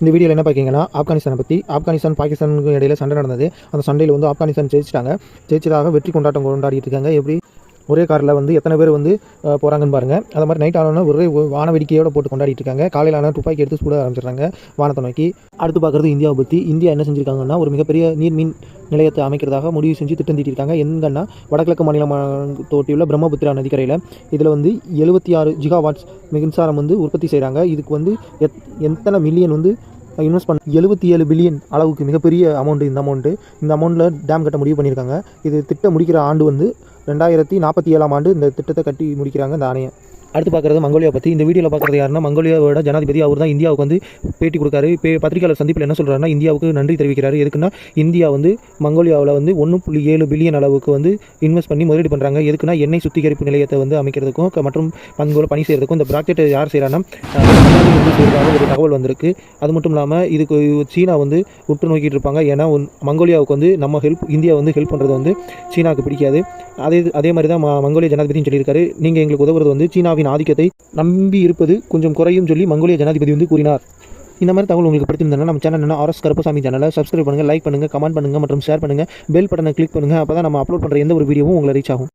இந்த வீடியோவில் என்ன பார்க்கிங்கன்னா ஆப்கானிஸ்தானை பற்றி ஆப்கானிஸ்தான் பாகிஸ்தானுக்கு இடையில சண்டை நடந்தது. அந்த சண்டையில் வந்து ஆப்கானிஸ்தான் ஜெயிச்சிட்டாங்க. ஜெயிச்சதாக வெற்றி கொண்டாட்டம் கொண்டாடிட்டு இருக்காங்க. எப்படி? ஒரே காரில் வந்து எத்தனை பேர் வந்து போகிறாங்கன்னு பாருங்கள் அது மாதிரி நைட் ஆனோன்னா ஒரே ஒரு வான போட்டு கொண்டாடிட்டு இருக்காங்க. காலையில் ஆனால் துப்பாக்கி எடுத்து சூட ஆரம்பிச்சிடுறாங்க. வானத்தை நோக்கி. அடுத்து பார்க்குறது இந்தியாவை பற்றி இந்தியா என்ன செஞ்சுருக்காங்கன்னா ஒரு மிகப்பெரிய நீர்மின் நிலையத்தை அமைக்கிறதாக முடிவு செஞ்சு திட்டம் தீட்டியிருக்காங்க எங்கன்னா வடகிழக்கு மாநிலம் தோட்டியுள்ள பிரம்மபுத்திரா நதிக்கரையில் இதில் வந்து எழுபத்தி ஆறு ஜிகாவாட்ஸ் மின்சாரம் வந்து உற்பத்தி செய்கிறாங்க இதுக்கு வந்து எத் எத்தனை மில்லியன் வந்து இன்வெஸ்ட் பண்ண எழுபத்தி ஏழு பில்லியன் அளவுக்கு மிகப்பெரிய அமௌண்ட் இந்த அமௌண்ட்டு இந்த அமௌண்ட்டில் டேம் கட்ட முடிவு பண்ணியிருக்காங்க. இது திட்டம் முடிக்கிற ஆண்டு வந்து ரெண்டாயிரத்தி நாற்பத்தி ஏழாம் ஆண்டு இந்த திட்டத்தை கட்டி முடிக்கிறாங்க இந்த ஆணையை அடுத்து பார்க்குறது மங்கோலியா பற்றி இந்த வீடியோவில் பார்க்குறது யாருன்னா மங்கோலியாவோட ஜனாதிபதி அவர் தான் இந்தியாவுக்கு வந்து பேட்டி கொடுக்காரு. பே பத்திரிகையாளர் சந்திப்பில் என்ன சொல்கிறாருன்னா இந்தியாவுக்கு நன்றி தெரிவிக்கிறாரு. எதுக்குன்னா இந்தியா வந்து மங்கோலியாவில் வந்து ஒன்று புள்ளி ஏழு பில்லியன் அளவுக்கு வந்து இன்வெஸ்ட் பண்ணி முதலீடு பண்ணுறாங்க எதுக்குன்னா எண்ணெய் சுத்திகரிப்பு நிலையத்தை வந்து அமைக்கிறதுக்கும் மற்றும் பங்கோல பணி செய்கிறதுக்கும் இந்த ப்ராஜெக்ட் யார் செய்கிறாங்கன்னா ஒரு தகவல் வந்திருக்கு. அது மட்டும் இல்லாமல் இதுக்கு சீனா வந்து உற்று நோக்கிட்டு இருப்பாங்க. ஏன்னா மங்கோலியாவுக்கு வந்து நம்ம ஹெல்ப் இந்தியா வந்து ஹெல்ப் பண்ணுறது வந்து சீனாவுக்கு பிடிக்காது. அதே அதே மாதிரி தான் ம- மங்கோலிய ஜனாதிபதியும் சொல்லியிருக்காரு. நீங்கள் எங்களுக்கு உதவுறது வந்து சீனாவின் ஆதிக்கத்தை நம்பி இருப்பது கொஞ்சம் குறையும் சொல்லி மங்கோலிய ஜனாதிபதி வந்து கூறினார். இந்த மாதிரி தகவல் உங்களுக்கு பிடிச்சிருந்தா நம்ம சேனல் என்ன ஆர்எஸ் கருப்பசாமி சேனலை சப்ஸ்கிரைப் பண்ணுங்கள் லைக் பண்ணுங்கள் கமெண்ட் பண்ணுங்கள் மற்றும் ஷேர் பண்ணுங்கள் பெல் பட்டனை கிளிக் பண்ணுங்கள் அப்போ தான் நம்ம அப்லோட் பண்ணுற எந்த ஒரு வீடியோவும் உங்களை ரீச் ஆகும்.